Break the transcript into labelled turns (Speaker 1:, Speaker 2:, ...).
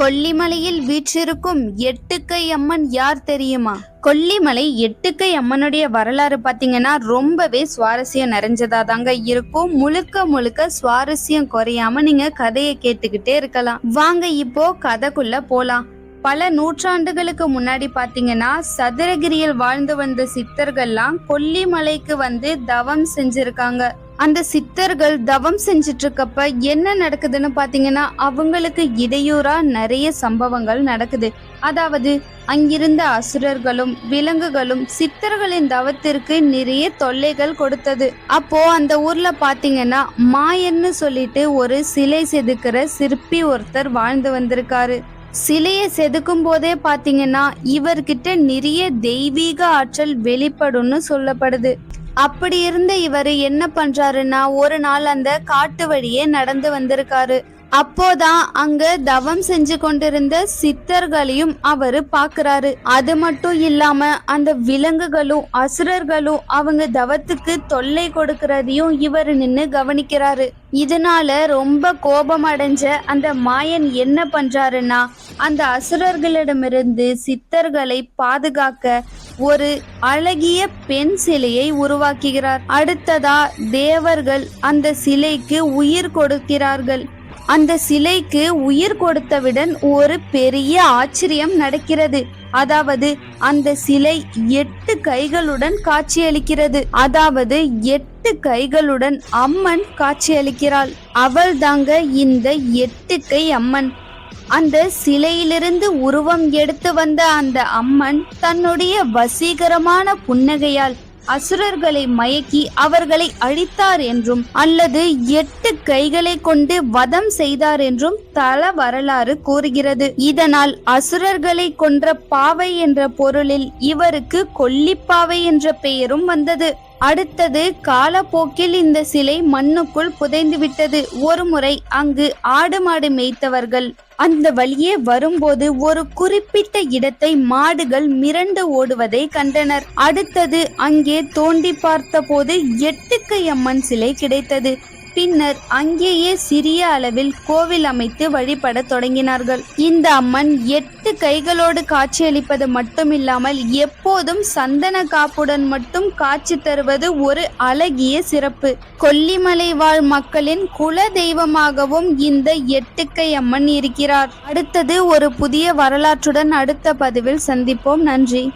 Speaker 1: கொல்லிமலையில் வீற்றிருக்கும் எட்டுக்கை அம்மன் யார் தெரியுமா? கொல்லிமலை எட்டுக்கை அம்மனுடைய வரலாறு பார்த்தீங்கன்னா ரொம்பவே சுவாரஸ்யம் நிறைஞ்சதா தாங்க இருக்கும். முழுக்க முழுக்க சுவாரஸ்யம் குறையாம நீங்க கதையை கேட்டுக்கிட்டே இருக்கலாம். வாங்க இப்போ கதைக்குள்ள போலாம். பல நூற்றாண்டுகளுக்கு முன்னாடி பாத்தீங்கன்னா சதுரகிரியில் வாழ்ந்து வந்த சித்தர்கள்லாம் கொல்லிமலைக்கு வந்து தவம் செஞ்சிருக்காங்க. அந்த சித்தர்கள் தவம் செஞ்சிட்டு இருக்கப்ப என்ன நடக்குதுன்னு பாத்தீங்கன்னா அவங்களுக்கு இடையூறா நிறைய சம்பவங்கள் நடக்குது. அதாவது அங்கிருந்த அசுரர்களும் விலங்குகளும் சித்தர்களின் தவத்திற்கு நிறைய தொல்லைகள் கொடுத்தது. அப்போ அந்த ஊர்ல பாத்தீங்கன்னா மாயன்னு சொல்லிட்டு ஒரு சிலை செதுக்கிற சிற்பி ஒருத்தர் வாழ்ந்து வந்திருக்காரு. சிலையை செதுக்கும் போதே பாத்தீங்கன்னா இவர்கிட்ட நிறைய தெய்வீக ஆற்றல் வெளிப்படும்னு சொல்லப்படுது. அப்படி இருந்த இவர் என்ன பண்றாருன்னா ஒரு நாள் அந்த காட்டு வழியே நடந்து வந்திருக்காரு. அப்போதான் அங்க தவம் செஞ்சு கொண்டிருந்த சித்தர்களையும் அவரு பாக்குறாரு அது மட்டும் இல்லாம அந்த விலங்குகளும் அசுரர்களும் அவங்க தவத்துக்கு தொல்லை கொடுக்கறதையும் இவர் நின்னு கவனிக்கிறாரு. இதனால ரொம்ப கோபம் அடைஞ்ச அந்த மாயன் என்ன பண்றாருன்னா அந்த அசுரர்களிடமிருந்து சித்தர்களை பாதுகாக்க ஒரு அழகிய பெண் சிலையை உருவாக்குகிறார். அடுத்ததா தேவர்கள் அந்த சிலைக்கு உயிர் கொடுக்கிறார்கள். அந்த சிலைக்கு உயிர் கொடுத்தவுடன் ஒரு பெரிய ஆச்சரியம் நடக்கிறது. அதாவது அந்த சிலை எட்டு கைகளுடன் காட்சியளிக்கிறது. அதாவது எட்டு கைகளுடன் அம்மன் காட்சியளிக்கிறாள். அவள் தாங்க இந்த எட்டு கை அம்மன். அந்த சிலையிலிருந்து உருவம் எடுத்து வந்த அந்த அம்மன் தன்னுடைய வசீகரமான புன்னகையால் அசுரர்களை மயக்கி அவர்களை அழித்தார் என்றும் அல்லது எட்டு கைகளை கொண்டு வதம் செய்தார் என்றும் தல வரலாறு கூறுகிறது. இதனால் அசுரர்களை கொன்ற பாவை என்ற பொருளில் இவருக்கு கொல்லிப்பாவை என்ற பெயரும் வந்தது. அடுத்தது காலப்போக்கில் இந்த சிலை மண்ணுக்குள் புதைந்துவிட்டது ஒருமுறை அங்கு ஆடு மாடு மேய்த்தவர்கள் அந்த வழியே வரும்போது ஒரு குறிப்பிட்ட இடத்தை மாடுகள் மிரண்டு ஓடுவதை கண்டனர். அடுத்தது அங்கே தோண்டி பார்த்தபோது எட்டுக்கை அம்மன் சிலை கிடைத்தது. பின்னர் அங்கேயே சிறிய அளவில் கோவில் அமைத்து வழிபட தொடங்கினார்கள். இந்த அம்மன் எட்டு கைகளோடு காட்சியளிப்பது மட்டுமில்லாமல் எப்போதும் சந்தன காப்புடன் மட்டும் காட்சி தருவது ஒரு அழகிய சிறப்பு. கொல்லிமலை வாழ் மக்களின் குல தெய்வமாகவும் இந்த எட்டுக்கை அம்மன் இருக்கிறார். அடுத்தது ஒரு புதிய வரலாற்றுடன் அடுத்த பதிவில் சந்திப்போம். நன்றி.